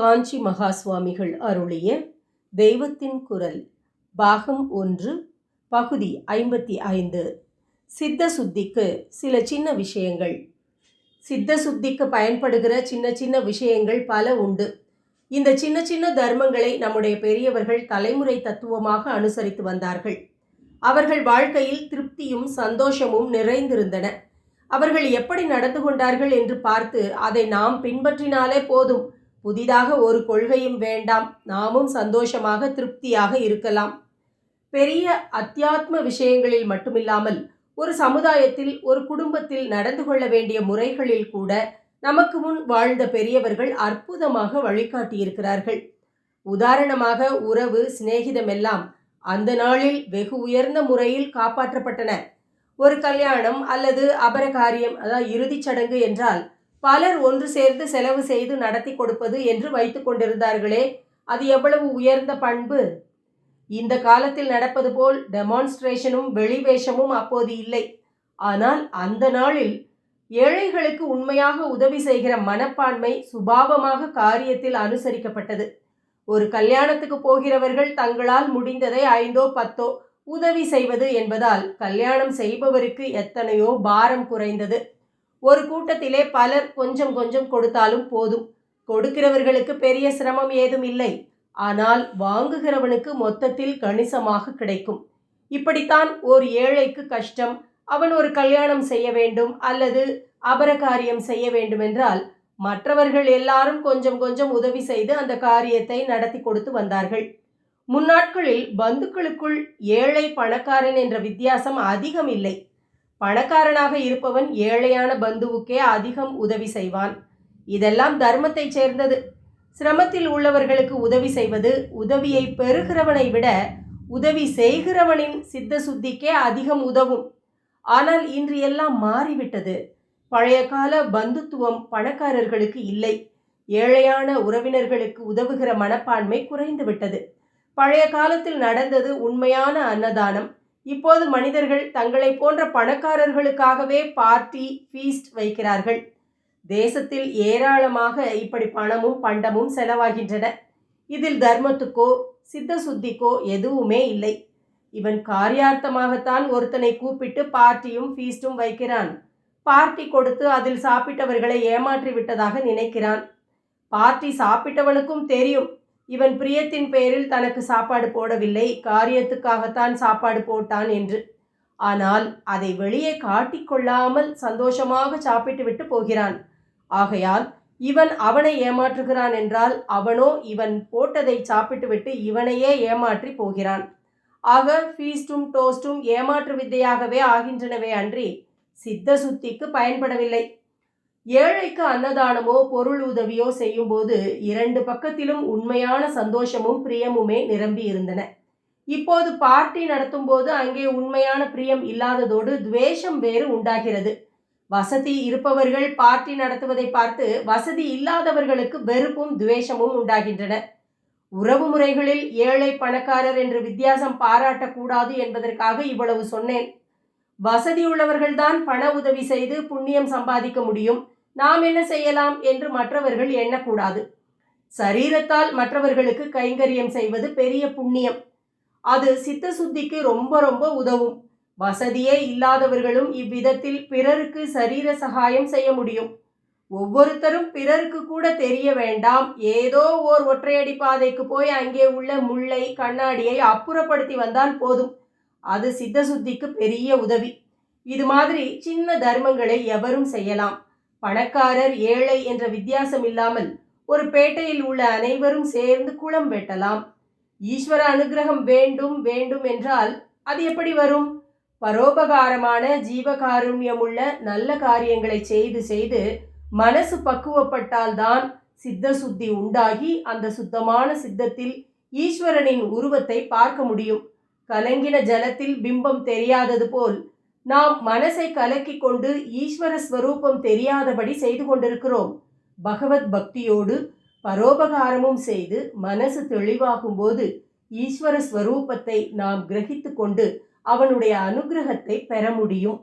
காஞ்சி மகா சுவாமிகள் அருளிய தெய்வத்தின் குரல் பாகம் ஒன்று பகுதி ஐம்பத்தி ஐந்து. சித்த சுத்திக்கு சில சின்ன விஷயங்கள். சித்த சுத்திக்கு பயன்படுகிற சின்ன சின்ன விஷயங்கள் பல உண்டு. இந்த சின்ன சின்ன தர்மங்களை நம்முடைய பெரியவர்கள் தலைமுறை தத்துவமாக அனுசரித்து வந்தார்கள். அவர்கள் வாழ்க்கையில் திருப்தியும் சந்தோஷமும் நிறைந்திருந்தன. அவர்கள் எப்படி நடந்து கொண்டார்கள் என்று பார்த்து அதை நாம் பின்பற்றினாலே போதும். புதிதாக ஒரு கொள்கையும் வேண்டாம். நாமும் சந்தோஷமாக திருப்தியாக இருக்கலாம். பெரிய அத்தியாத்ம விஷயங்களில் மட்டுமில்லாமல் ஒரு சமுதாயத்தில் ஒரு குடும்பத்தில் நடந்து கொள்ள வேண்டிய முறைகளில் கூட நமக்கு முன் வாழ்ந்த பெரியவர்கள் அற்புதமாக வழிகாட்டியிருக்கிறார்கள். உதாரணமாக உறவு சிநேகிதம் எல்லாம் அந்த நாளில் வெகு உயர்ந்த முறையில் காப்பாற்றப்பட்டன. ஒரு கல்யாணம் அல்லது அபரகாரியம் அதாவது இறுதிச் சடங்கு என்றால் பலர் ஒன்று சேர்ந்து செலவு செய்து நடத்தி கொடுப்பது என்று வைத்து கொண்டிருந்தார்களே. அது எவ்வளவு உயர்ந்த பண்பு? இந்த காலத்தில் நடப்பது போல் டெமான்ஸ்ட்ரேஷனும் வெளிவேஷமும் அப்போது இல்லை. ஆனால் அந்த நாளில் ஏழைகளுக்கு உண்மையாக உதவி செய்கிற மனப்பான்மை சுபாவமாக காரியத்தில் அனுசரிக்கப்பட்டது. ஒரு கல்யாணத்துக்கு போகிறவர்கள் தங்களால் முடிந்ததை ஐந்தோ பத்தோ உதவி செய்வது என்பதால் கல்யாணம் செய்பவருக்கு எத்தனையோ பாரம் குறைந்தது. ஒரு கூட்டத்திலே பலர் கொஞ்சம் கொஞ்சம் கொடுத்தாலும் போதும். கொடுக்கிறவர்களுக்கு பெரிய சிரமம் ஏதும் இல்லை. ஆனால் வாங்குகிறவனுக்கு மொத்தத்தில் கணிசமாக கிடைக்கும். இப்படித்தான் ஒரு ஏழைக்கு கஷ்டம் அவன் ஒரு கல்யாணம் செய்ய வேண்டும் அல்லது அபரகாரியம் செய்ய வேண்டுமென்றால் மற்றவர்கள் எல்லாரும் கொஞ்சம் கொஞ்சம் உதவி செய்து அந்த காரியத்தை நடத்தி கொடுத்து வந்தார்கள். முன்னாட்களில் பந்துக்களுக்குள் ஏழை பணக்காரன் என்ற வித்தியாசம் அதிகம் இல்லை. பணக்காரனாக இருப்பவன் ஏழையான பந்துவுக்கே அதிகம் உதவி செய்வான். இதெல்லாம் தர்மத்தை சேர்ந்தது. சிரமத்தில் உள்ளவர்களுக்கு உதவி செய்வது உதவியை பெறுகிறவனை விட உதவி செய்கிறவனின் சித்த சுத்திக்கே அதிகம் உதவும். ஆனால் இன்று எல்லாம் மாறிவிட்டது. பழைய கால பந்துத்துவம் பணக்காரர்களுக்கு இல்லை. ஏழையான உறவினர்களுக்கு உதவுகிற மனப்பான்மை குறைந்து விட்டது பழைய காலத்தில் நடந்தது உண்மையான அன்னதானம். இப்போது மனிதர்கள் தங்களை போன்ற பணக்காரர்களுக்காகவே பார்ட்டி ஃபீஸ்ட் வைக்கிறார்கள். தேசத்தில் ஏராளமாக இப்படி பணமும் பண்டமும் செலவாகின்றன. இதில் தர்மத்துக்கோ சித்த சுத்திக்கோ எதுவுமே இல்லை. இவன் காரியார்த்தமாகத்தான் ஒருத்தனை கூப்பிட்டு பார்ட்டியும் ஃபீஸ்டும் வைக்கிறான். பார்ட்டி கொடுத்து அதில் சாப்பிட்டவர்களை ஏமாற்றி விட்டதாக நினைக்கிறான். பார்ட்டி சாப்பிட்டவனுக்கும் தெரியும். இவன் பிரியத்தின் பேரில் தனக்கு சாப்பாடு போடவில்லை காரியத்துக்காகத்தான் சாப்பாடு போட்டான் என்று. ஆனால் அதை வெளியே காட்டிக்கொள்ளாமல் சந்தோஷமாக சாப்பிட்டு விட்டு போகிறான். ஆகையால் இவன் அவனை ஏமாற்றுகிறான் என்றால் அவனோ இவன் போட்டதை சாப்பிட்டுவிட்டு இவனையே ஏமாற்றி போகிறான். ஆக ஃபீஸ்டும் டோஸ்டும் ஏமாற்று வித்தையாகவே ஆகின்றனவே அன்றி சித்த சுத்திக்கு பயன்படவில்லை. ஏழைக்கு அன்னதானமோ பொருள் உதவியோ செய்யும்போது இரண்டு பக்கத்திலும் உண்மையான சந்தோஷமும் பிரியமுமே நிரம்பி இருந்தன. இப்போது பார்ட்டி நடத்தும் போது அங்கே உண்மையான பிரியம் இல்லாததோடு துவேஷம் வேறு உண்டாகிறது. வசதி இருப்பவர்கள் பார்ட்டி நடத்துவதை பார்த்து வசதி இல்லாதவர்களுக்கு வெறுப்பும் துவேஷமும் உண்டாகின்றன. உறவு முறைகளில் ஏழை பணக்காரர் என்று வித்தியாசம் பாராட்டக்கூடாது என்பதற்காக இவ்வளவு சொன்னேன். வசதி உள்ளவர்கள்தான் பண உதவி செய்து புண்ணியம் சம்பாதிக்க முடியும். நாம் என்ன செய்யலாம் என்று மற்றவர்கள் எண்ணக்கூடாது. சரீரத்தால் மற்றவர்களுக்கு கைங்கரியம் செய்வது பெரிய புண்ணியம். அது சித்த சுத்திக்கு ரொம்ப ரொம்ப உதவும். வசதியே இல்லாதவர்களும் இவ்விதத்தில் பிறருக்கு சரீர சகாயம் செய்ய முடியும். ஒவ்வொருத்தரும் பிறருக்கு கூட தெரிய வேண்டாம். ஏதோ ஓர் ஒற்றையடி பாதைக்கு போய் அங்கே உள்ள முள்ளை கண்ணாடியை அப்புறப்படுத்தி வந்தால் போதும். அது சித்த சுத்திக்கு பெரிய உதவி. இது மாதிரி சின்ன தர்மங்களை எவரும் செய்யலாம். பணக்காரர் ஏழை என்ற வித்தியாசம் இல்லாமல் ஒரு பேட்டையில் உள்ள அனைவரும் சேர்ந்து குளம் வெட்டலாம். ஈஸ்வர அனுகிரகம் வேண்டும் வேண்டும் என்றால் அது எப்படி வரும்? பரோபகாரமான ஜீவகாருண்யமுள்ள நல்ல காரியங்களை செய்து செய்து மனசு பக்குவப்பட்டால்தான் சித்த சுத்தி உண்டாகி அந்த சுத்தமான சித்தத்தில் ஈஸ்வரனின் உருவத்தை பார்க்க முடியும். கலங்கின ஜலத்தில் பிம்பம் தெரியாதது போல் நாம் மனசை கலக்கி கொண்டு ஈஸ்வர ஸ்வரூபம் தெரியாதபடி செய்து கொண்டிருக்கிறோம். பகவத் பக்தியோடு பரோபகாரமும் செய்து மனசு தெளிவாகும் போது ஈஸ்வர ஸ்வரூபத்தை நாம் கிரகித்து கொண்டு அவனுடைய அனுகிரகத்தை பெற முடியும்.